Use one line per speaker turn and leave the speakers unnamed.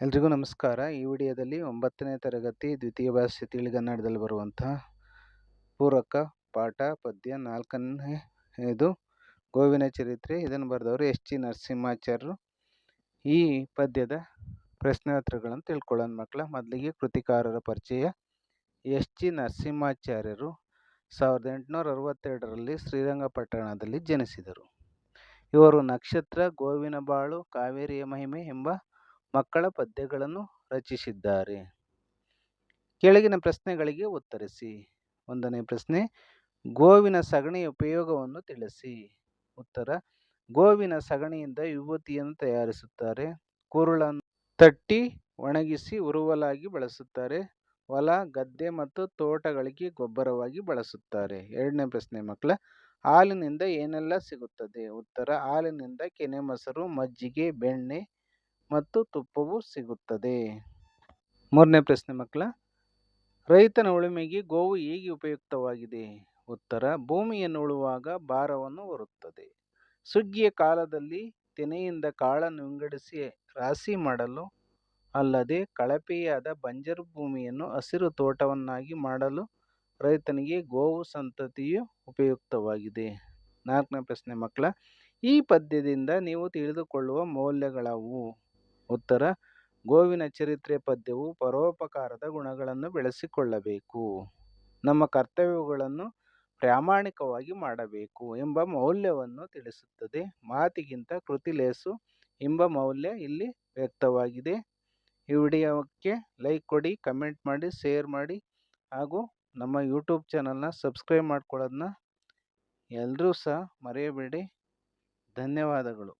ಎಲ್ರಿಗೂ ನಮಸ್ಕಾರ. ಈ ವಿಡಿಯೋದಲ್ಲಿ ಒಂಬತ್ತನೇ ತರಗತಿ ದ್ವಿತೀಯ ಭಾಷೆ ತಿಳಿಗನ್ನಡದಲ್ಲಿ ಬರುವಂತಹ ಪೂರಕ ಪಾಠ ಪದ್ಯ ನಾಲ್ಕನೇ ಇದು ಗೋವಿನ ಚರಿತ್ರೆ. ಇದನ್ನು ಬರೆದವರು ಎಸ್ ಜಿ ನರಸಿಂಹಾಚಾರ್ಯರು. ಈ ಪದ್ಯದ ಪ್ರಶ್ನೋತ್ತರಗಳನ್ನು ತಿಳ್ಕೊಳ್ಳೋಣ ಮಕ್ಕಳ. ಮೊದಲಿಗೆ ಕೃತಿಕಾರರ ಪರಿಚಯ. ಎಸ್ ಜಿ ನರಸಿಂಹಾಚಾರ್ಯರು ಸಾವಿರದ ಎಂಟುನೂರ ಅರವತ್ತೆರಡರಲ್ಲಿ ಶ್ರೀರಂಗಪಟ್ಟಣದಲ್ಲಿ ಜನಿಸಿದರು. ಇವರು ನಕ್ಷತ್ರ, ಗೋವಿನ ಬಾಳು, ಕಾವೇರಿಯ ಮಹಿಮೆ ಎಂಬ ಮಕ್ಕಳ ಪದ್ಯಗಳನ್ನು ರಚಿಸಿದ್ದಾರೆ. ಕೆಳಗಿನ ಪ್ರಶ್ನೆಗಳಿಗೆ ಉತ್ತರಿಸಿ. ಒಂದನೇ ಪ್ರಶ್ನೆ, ಗೋವಿನ ಸಗಣಿಯ ಉಪಯೋಗವನ್ನು ತಿಳಿಸಿ. ಉತ್ತರ, ಗೋವಿನ ಸಗಣಿಯಿಂದ ವಿಭೂತಿಯನ್ನು ತಯಾರಿಸುತ್ತಾರೆ. ಕುರುಳನ್ನು ತಟ್ಟಿ ಒಣಗಿಸಿ ಉರುವಲಾಗಿ ಬಳಸುತ್ತಾರೆ. ಹೊಲ, ಗದ್ದೆ ಮತ್ತು ತೋಟಗಳಿಗೆ ಗೊಬ್ಬರವಾಗಿ ಬಳಸುತ್ತಾರೆ. ಎರಡನೇ ಪ್ರಶ್ನೆ, ಮಕ್ಕಳ, ಹಾಲಿನಿಂದ ಏನೆಲ್ಲ ಸಿಗುತ್ತದೆ? ಉತ್ತರ, ಹಾಲಿನಿಂದ ಕೆನೆ ಮೊಸರು, ಮಜ್ಜಿಗೆ, ಬೆಣ್ಣೆ ಮತ್ತು ತುಪ್ಪವು ಸಿಗುತ್ತದೆ. ಮೂರನೇ ಪ್ರಶ್ನೆ ಮಕ್ಕಳ, ರೈತನ ಉಳುಮೆಗೆ ಗೋವು ಹೇಗೆ ಉಪಯುಕ್ತವಾಗಿದೆ? ಉತ್ತರ ಭೂಮಿಯನ್ನು ಉಳುವಾಗ ಭಾರವನ್ನು ಹೊರುತ್ತದೆ. ಸುಗ್ಗಿಯ ಕಾಲದಲ್ಲಿ ತೆನೆಯಿಂದ ಕಾಳನ್ನು ವಿಂಗಡಿಸಿ ರಾಶಿ ಮಾಡಲು ಅಲ್ಲದೆ ಕಳಪೆಯಾದ ಬಂಜರು ಭೂಮಿಯನ್ನು ಹಸಿರು ತೋಟವನ್ನಾಗಿ ಮಾಡಲು ರೈತನಿಗೆ ಗೋವು ಸಂತತಿಯು ಉಪಯುಕ್ತವಾಗಿದೆ. ನಾಲ್ಕನೇ ಪ್ರಶ್ನೆ ಮಕ್ಕಳ, ಈ ಪದ್ಯದಿಂದ ನೀವು ತಿಳಿದುಕೊಳ್ಳುವ ಮೌಲ್ಯಗಳವು? ಉತ್ತರ, ಗೋವಿನ ಚರಿತ್ರೆ ಪದ್ಯವು ಪರೋಪಕಾರದ ಗುಣಗಳನ್ನು ಬೆಳೆಸಿಕೊಳ್ಳಬೇಕು. ನಮ್ಮ ಕರ್ತವ್ಯಗಳನ್ನು ಪ್ರಾಮಾಣಿಕವಾಗಿ ಮಾಡಬೇಕು ಎಂಬ ಮೌಲ್ಯವನ್ನು ತಿಳಿಸುತ್ತದೆ. ಮಾತಿಗಿಂತ ಕೃತಿ ಲೇಸು ಎಂಬ ಮೌಲ್ಯ ಇಲ್ಲಿ ವ್ಯಕ್ತವಾಗಿದೆ. ಈ ವಿಡಿಯೋಕ್ಕೆ ಲೈಕ್ ಕೊಡಿ, ಕಮೆಂಟ್ ಮಾಡಿ, ಶೇರ್ ಮಾಡಿ ಹಾಗೂ ನಮ್ಮ ಯೂಟ್ಯೂಬ್ ಚಾನಲ್ನ ಸಬ್ಸ್ಕ್ರೈಬ್ ಮಾಡ್ಕೊಳ್ಳೋದನ್ನ ಎಲ್ಲರೂ ಸಹ ಮರೆಯಬೇಡಿ. ಧನ್ಯವಾದಗಳು.